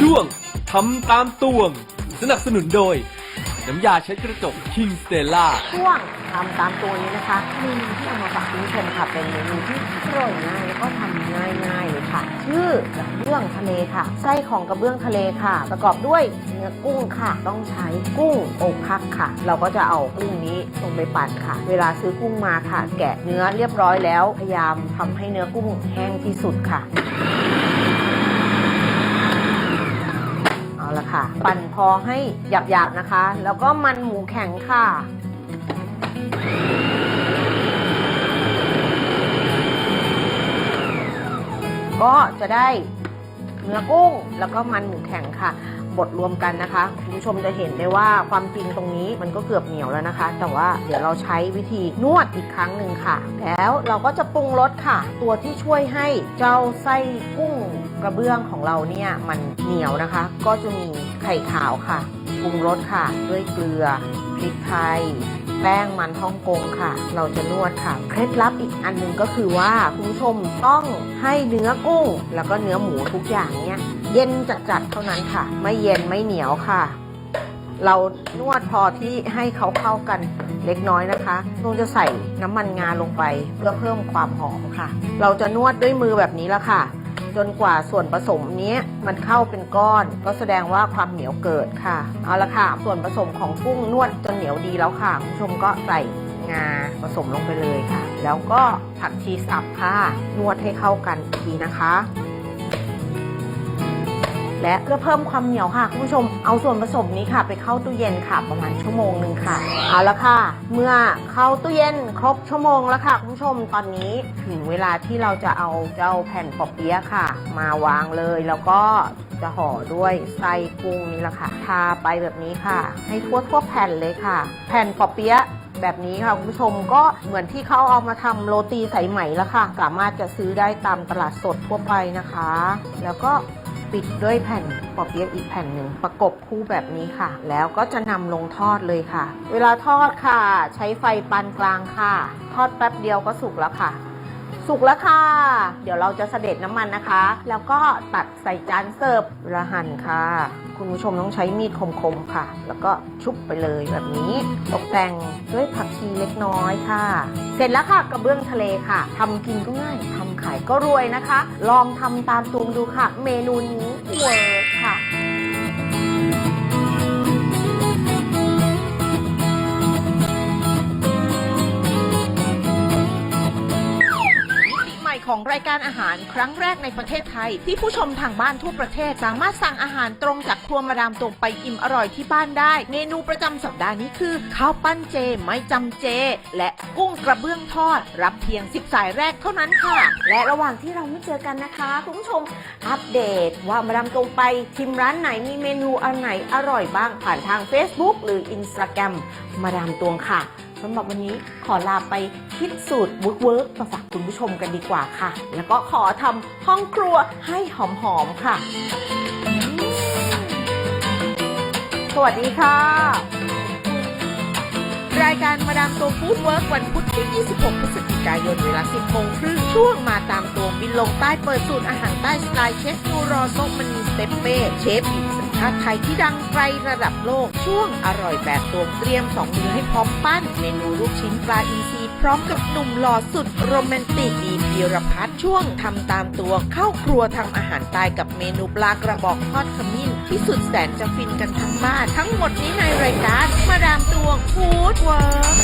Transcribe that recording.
ช่วงทำตามตวง สนับสนุนโดย น้ำยาเช็ดกระจก King Stella ช่วงทำตามตัวนี้นะคะเมนูที่เอามาฝากคุณผู้ชมค่ะเป็นเมนูที่อร่อยง่ายแล้วก็ทำง่ายๆเลยค่ะ ชื่อกระเบื้องทะเลค่ะ ไส้ของกระเบื้องทะเลค่ะ ประกอบด้วยเนื้อกุ้งค่ะ ต้องใช้กุ้งอกพักค่ะ เราก็จะเอากุ้งนี้ลงไปปั่นค่ะ เวลาซื้อกุ้งมาค่ะ แกะเนื้อเรียบร้อยแล้วพยายามทำให้เนื้อกุ้งแห้งที่สุดค่ะ เอาละ ค่ะ ปั่นพอให้หยาบๆนะคะ แล้วก็มันหมูแข็งค่ะก็จะได้เนื้อกุ้งแล้วก็มันหมูแข็งค่ะ บดรวมกันนะคะคุณผู้ชมจะเห็นได้ว่าความจริงตรงนี้มันก็เกือบเหนียวแล้วนะคะ แต่ว่าเดี๋ยวเราใช้วิธีนวดอีกครั้งหนึ่งค่ะ แล้วเราก็จะปรุงรสค่ะ ตัวที่ช่วยให้เจ้าไส้กุ้งกระเบื้องของเราเนี่ยมันเหนียวนะคะ ก็จะมีไข่ขาวค่ะปรุงรสค่ะ ด้วยเกลือพริกไทยแป้งมันฮ่องกงค่ะ เราจะนวดค่ะ เคล็ดลับอีกอันหนึ่งก็คือว่าคุณผู้ชมต้องให้เนื้อกุ้ง แล้วก็เนื้อหมูทุกอย่างเนี่ย เย็นจัดๆเท่านั้นค่ะ ไม่เย็นไม่เหนียวค่ะ เรานวดพอที่ให้เขาเข้ากันเล็กน้อยนะคะลุงจะใส่น้ำมันงาลงไปเพื่อเพิ่มความหอมค่ะ เราจะนวดด้วยมือแบบนี้ละค่ะ จนกว่าส่วนผสมนี้มันเข้าเป็นก้อน ก็แสดงว่าความเหนียวเกิดค่ะ เอาละค่ะ ส่วนผสมของกุ้งนวดจนเหนียวดีแล้วค่ะคุณผู้ชมก็ใส่งาผสมลงไปเลยค่ะ แล้วก็ผักชีสับค่ะ นวดให้เข้ากันอีกทีนะคะ และเพื่อเพิ่มความเหนียวค่ะคุณผู้ชมเอาส่วนผสมนี้ค่ะ ไปเข้าตู้เย็นค่ะประมาณชั่วโมงหนึ่งค่ะเอาละค่ะ เมื่อเข้าตู้เย็นครบชั่วโมงแล้วค่ะคุณผู้ชมตอนนี้ถึงเวลาที่เราจะเอาเจ้าแผ่นปอเปี๊ยะค่ะ มาวางเลยแล้วก็จะห่อด้วยไส้กุ้งนี่แหละค่ะทาไปแบบนี้ค่ะ ให้ทั่วทั่วแผ่นเลยค่ะ แผ่นปอเปี๊ยะแบบนี้ค่ะคุณผู้ชมก็เหมือนที่เขาเอามาทำโรตีสายไหมแล้วค่ะ สามารถจะซื้อได้ตามตลาดสดทั่วไปนะคะ แล้วก็ ปิดด้วยแผ่นปอเปี๊ยะอีกแผ่นหนึ่งประกบคู่แบบนี้ค่ะ แล้วก็จะนำลงทอดเลยค่ะ เวลาทอดค่ะ ใช้ไฟปานกลางค่ะ ทอดแป๊บเดียวก็สุกแล้วค่ะ สุกแล้วค่ะ เดี๋ยวเราจะเสด็จน้ำมันนะคะ แล้วก็ตัดใส่จานเสิร์ฟเวลาหั่นค่ะ คุณผู้ชมต้องใช้มีดคมๆค่ะ แล้วก็ชุบไปเลยแบบนี้ ตกแต่งด้วยผักชีเล็กน้อยค่ะ เสร็จแล้วค่ะกระเบื้องทะเลค่ะทำกินก็ง่ายทำขายก็รวยนะคะ ลองทำตามตูมดูค่ะ เมนูนี้เวิร์ รายการอาหารครั้งแรกในประเทศไทย ที่ผู้ชมทางบ้านทั่วประเทศ สามารถสั่งอาหารตรงจากครัวมาดามตรงไปอิ่มอร่อยที่บ้านได้ เมนูประจำสัปดาห์นี้คือข้าวปั้นเจไม่จำเจ และกุ้งกระเบื้องทอด รับเพียง 10 สายแรกเท่านั้นค่ะ และระหว่างที่เราไม่เจอกันนะคะคุณผู้ชมอัปเดตว่ามาดามตรงไปชิมร้านไหนมีเมนูอันไหนอร่อยบ้างผ่านทาง Facebook หรือ Instagram มาดามตวงค่ะ สำหรับวันนี้ขอลาไปคิดสูตรเวิร์กๆมาฝากคุณผู้ชมกันดีกว่าค่ะ แล้วก็ขอทำห้องครัวให้หอมๆค่ะ สวัสดีค่ะ รายการมาดามตัวฟู้ดเวิร์กวันพุธที่ 26 พฤศจิกายนเวลา 10โมงครึ่งช่วงมาตามตัวบินลงใต้เปิดสูตรอาหารใต้สไตล์เชฟนูรอโซมันนีสเตปเป้เชฟหญิงสัญชาติไทยที่ดังไกลระดับโลกช่วงอร่อยแบบตัวเตรียมสองมือให้พร้อมปั้นเมนูลูกชิ้นปลาอินทรี พร้อมกับหนุ่มหล่อสุดโรแมนติกดีพีรพัฒน์ช่วงทำตามตัวเข้าครัวทำอาหารใต้กับเมนูปลากระบอกทอดขมิ้น ที่สุดแสนจะฟินกันทั้งบ้าน ทั้งหมดนี้ในรายการมาดามตวงฟู้ดเวิร์